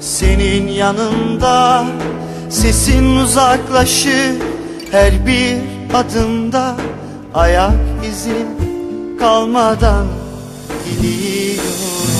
senin yanında Sesin uzaklaşır her bir adımda. Ayak izin kalmadan gidiyorum